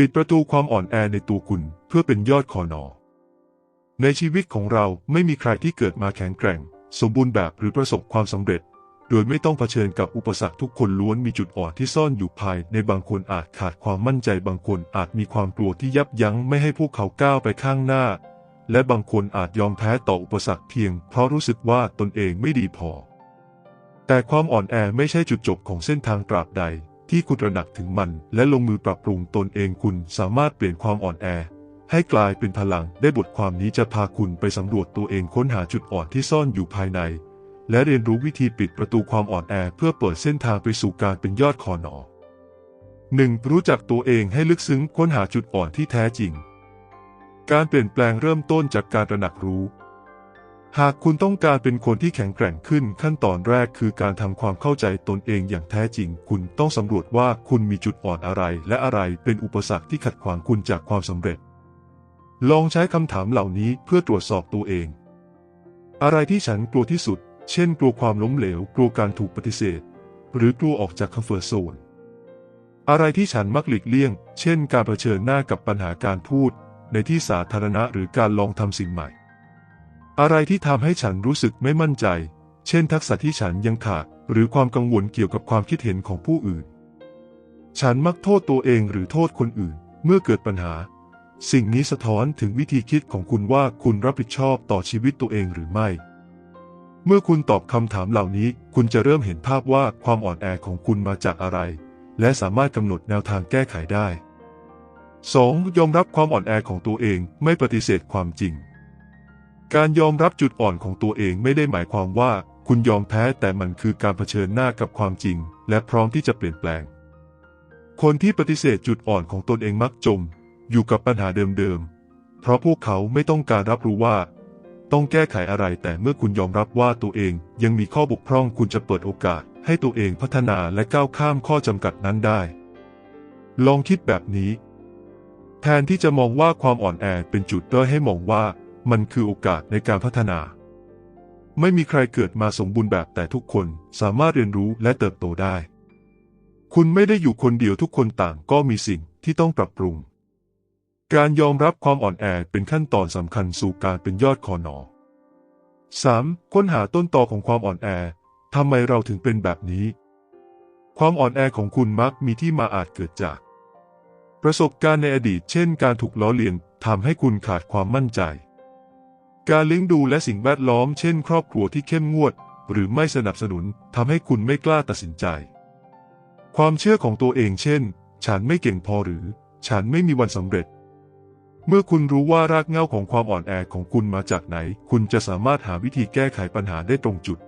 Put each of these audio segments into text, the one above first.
ปิดประตูความอ่อนแอในตัวคุณเพื่อเป็นยอดคอนอ ในชีวิตของเราไม่มีใครที่เกิดมาแข็งแกร่ง สมบูรณ์แบบหรือประสบความสำเร็จ โดยไม่ต้องเผชิญกับอุปสรรคทุกคนล้วนมีจุดอ่อนที่ซ่อนอยู่ภายในบางคนอาจขาดความมั่นใจบางคนอาจมีความกลัวที่ยับยั้งไม่ให้พวกเขาก้าวไปข้างหน้า และบางคนอาจยอมแพ้ต่ออุปสรรคเพียง เพราะรู้สึกว่าตนเองไม่ดีพอ แต่ความอ่อนแอไม่ใช่จุดจบของเส้นทางตราบใด ที่คุณตระหนักถึงมันและลงมือปรับปรุงตนเองคุณสามารถเปลี่ยนความอ่อนแอ ให้กลายเป็นพลังได้บทความนี้จะพาคุณไปสำรวจตัวเองค้นหาจุดอ่อนที่ซ่อนอยู่ภายใน และเรียนรู้วิธีปิดประตูความอ่อนแอเพื่อเปิดเส้นทางไปสู่การเป็นยอดคอนอ 1. รู้จักตัวเองให้ลึกซึ้งค้นหาจุดอ่อนที่แท้จริง การเปลี่ยนแปลงเริ่มต้นจากการตระหนักรู้ หากคุณต้องการเป็นคนที่แข็งแกร่งขึ้นขั้นตอนแรกคือการทำความเข้าใจตนเองอย่างแท้จริง คุณต้องสำรวจว่าคุณมีจุดอ่อนอะไร และอะไรเป็นอุปสรรคที่ขัดขวางคุณจากความสำเร็จ ลองใช้คำถามเหล่านี้เพื่อตรวจสอบตัวเอง อะไรที่ฉันกลัวที่สุด เช่น กลัวความล้มเหลว กลัวการถูกปฏิเสธ หรือกลัวออกจากคอมฟอร์ทโซน อะไรที่ฉันมักหลีกเลี่ยง เช่น การเผชิญหน้ากับปัญหาการพูด ในที่สาธารณะหรือการลองทำสิ่งใหม่ อะไรที่ทำให้ฉันรู้สึกไม่มั่นใจ เช่น ทักษะที่ฉันยังขาด หรือความกังวลเกี่ยวกับความคิดเห็นของผู้อื่น ฉันมักโทษตัวเองหรือโทษคนอื่น เมื่อเกิดปัญหา สิ่งนี้สะท้อนถึงวิธีคิดของคุณว่าคุณรับผิดชอบต่อชีวิตตัวเองหรือไม่ เมื่อคุณตอบคำถามเหล่านี้ คุณจะเริ่มเห็นภาพว่าความอ่อนแอของคุณมาจากอะไร และสามารถกำหนดแนวทางแก้ไขได้ 2. ยอมรับความอ่อนแอของตัวเองไม่ปฏิเสธความจริง การยอมรับจุดอ่อนของตัวเองไม่ได้หมายความว่าคุณยอมแพ้แต่มันคือการเผชิญหน้ากับความจริง และพร้อมที่จะเปลี่ยนแปลง คนที่ปฏิเสธจุดอ่อนของตนเองมักจม อยู่กับปัญหาเดิมๆ เพราะพวกเขาไม่ต้องการรับรู้ว่า ต้องแก้ไขอะไรแต่เมื่อคุณยอมรับว่าตัวเองยังมีข้อบกพร่องคุณจะเปิดโอกาส ให้ตัวเองพัฒนาและก้าวข้ามข้อจำกัดนั้นได้ ลองคิดแบบนี้ แทนที่จะมองว่าความอ่อนแอเป็นจุดด้อยให้มองว่า มันคือโอกาสในการพัฒนา ไม่มีใครเกิดมาสมบูรณ์แบบแต่ทุกคนสามารถเรียนรู้และเติบโตได้ คุณไม่ได้อยู่คนเดียวทุกคนต่างก็มีสิ่งที่ต้องปรับปรุง การยอมรับความอ่อนแอเป็นขั้นตอนสำคัญสู่การเป็นยอดคอนอ 3. ค้นหาต้นตอของความอ่อนแอทำไมเราถึงเป็นแบบนี้ ความอ่อนแอของคุณมักมีที่มาอาจเกิดจาก ประสบการณ์ในอดีตเช่น การถูกล้อเลียนทำให้คุณขาดความมั่นใจ การเลี้ยงดูและสิ่งแวดล้อมเช่นครอบครัวที่เข้มงวด หรือไม่สนับสนุนทำให้คุณไม่กล้าตัดสินใจ ความเชื่อของตัวเองเช่น ฉันไม่เก่งพอหรือ ฉันไม่มีวันสำเร็จ เมื่อคุณรู้ว่ารากเหง้าของความอ่อนแอของคุณมาจากไหน คุณจะสามารถหาวิธีแก้ไขปัญหาได้ตรงจุด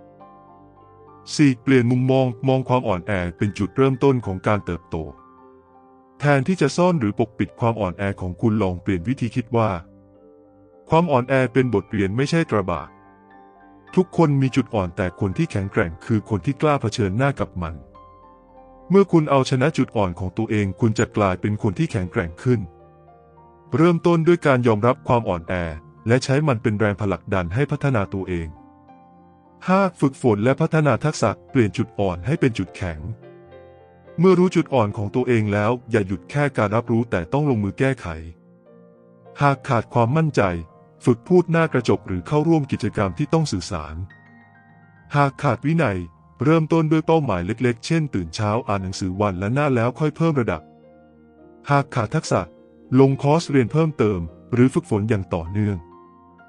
4. เปลี่ยนมุมมองมองความอ่อนแอเป็นจุดเริ่มต้นของการเติบโต แทนที่จะซ่อนหรือปกปิดความอ่อนแอของคุณลองเปลี่ยนวิธีคิดว่า ความอ่อนแอเป็นบทเรียนไม่ใช่ตราบาทุกคนมีจุดอ่อนแต่คนที่แข็งแกร่งคือคนที่กล้าเผชิญหน้ากับมัน เมื่อคุณเอาชนะจุดอ่อนของตัวเองคุณจะกลายเป็นคนที่แข็งแกร่งขึ้น เริ่มต้นด้วยการยอมรับความอ่อนแอ และใช้มันเป็นแรงผลักดันให้พัฒนาตัวเอง 5. ฝึกฝนและพัฒนาทักษะเปลี่ยนจุดอ่อนให้เป็นจุดแข็ง เมื่อรู้จุดอ่อนของตัวเองแล้ว อย่าหยุดแค่การรับรู้แต่ต้องลงมือแก้ไข หากขาดความมั่นใจ ฝึกพูดหน้ากระจกหรือเข้าร่วมกิจกรรมที่ต้องสื่อสาร หากขาดวินัย เริ่มต้นด้วยเป้าหมายเล็กๆ เช่น ตื่นเช้าอ่านหนังสือวันและหน้าแล้วค่อยเพิ่มระดับ หากขาดทักษะ ลงคอร์สเรียนเพิ่มเติม หรือฝึกฝนอย่างต่อเนื่อง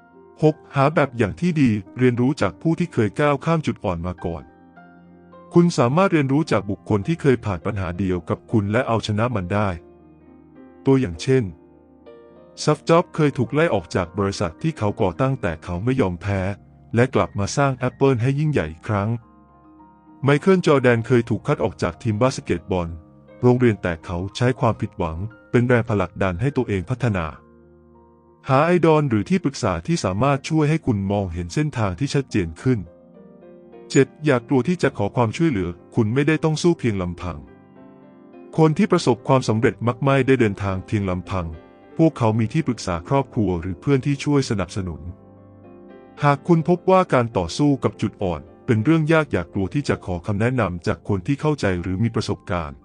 6. หาแบบอย่างที่ดีเรียนรู้จากผู้ที่เคยก้าวข้ามจุดอ่อนมาก่อน คุณสามารถเรียนรู้จากบุคคลที่เคยผ่านปัญหาเดียวกับคุณและเอาชนะมันได้ ตัวอย่างเช่น ซัฟจ็อบเคยถูกไล่ออกจากบริษัทที่เขาก่อตั้งแต่เขาไม่ยอมแพ้ และกลับมาสร้าง Apple ให้ยิ่งใหญ่อีกครั้ง ไมเคิลจอแดนเคยถูกคัดออกจากทีมบาสเกตบอล โรงเรียนแต่เขาใช้ความผิดหวัง เป็นแรงผลักดันให้ตัวเองพัฒนา หาไอดอลหรือที่ปรึกษาที่สามารถช่วยให้คุณมองเห็นเส้นทางที่ชัดเจนขึ้น 7. อย่ากลัวที่จะขอความช่วยเหลือ คุณไม่ได้ต้องสู้เพียงลำพัง คนที่ประสบความสำเร็จมักไม่ได้เดินทางเพียงลำพัง วกเขามีที่ปรึกษาครอบครัวหรือเพื่อนที่ช่วยสนับสนุน หากคุณพบว่าการต่อสู้กับจุดอ่อน เป็นเรื่องยากอยากลัวที่จะขอคำแนะนำจากคนที่เข้าใจหรือมีประสบการณ์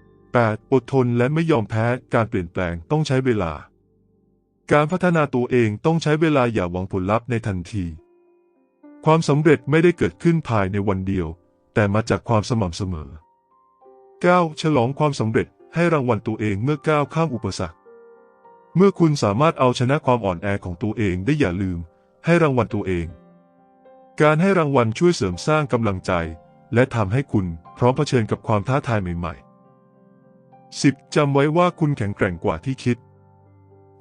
8. อดทนและไม่ยอมแพ้การเปลี่ยนแปลงต้องใช้เวลา การพัฒนาตัวเองต้องใช้เวลาอย่าหวังผลลัพธ์ในทันที ความสำเร็จไม่ได้เกิดขึ้นภายในวันเดียว แต่มาจากความสม่ำเสมอ 9. ฉลองความสำเร็จให้รางวัลตัวเองเมื่อก้าวข้ามอุปสรรค เมื่อคุณสามารถเอาชนะความอ่อนแอของตัวเองได้อย่าลืม ให้รางวัลตัวเอง การให้รางวัลช่วยเสริมสร้างกำลังใจ และทำให้คุณพร้อมเผชิญกับความท้าทายใหม่ๆ 10. จำไว้ว่าคุณแข็งแกร่งกว่าที่คิด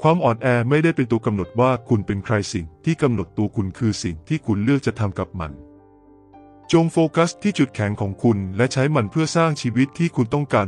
ความอ่อนแอไม่ได้เป็นตัวกำหนดว่าคุณเป็นใครสิ่งที่กำหนดตัวคุณคือสิ่งที่คุณเลือกจะทำกับมัน จงโฟกัสที่จุดแข็งของคุณและใช้มันเพื่อสร้างชีวิตที่คุณต้องการ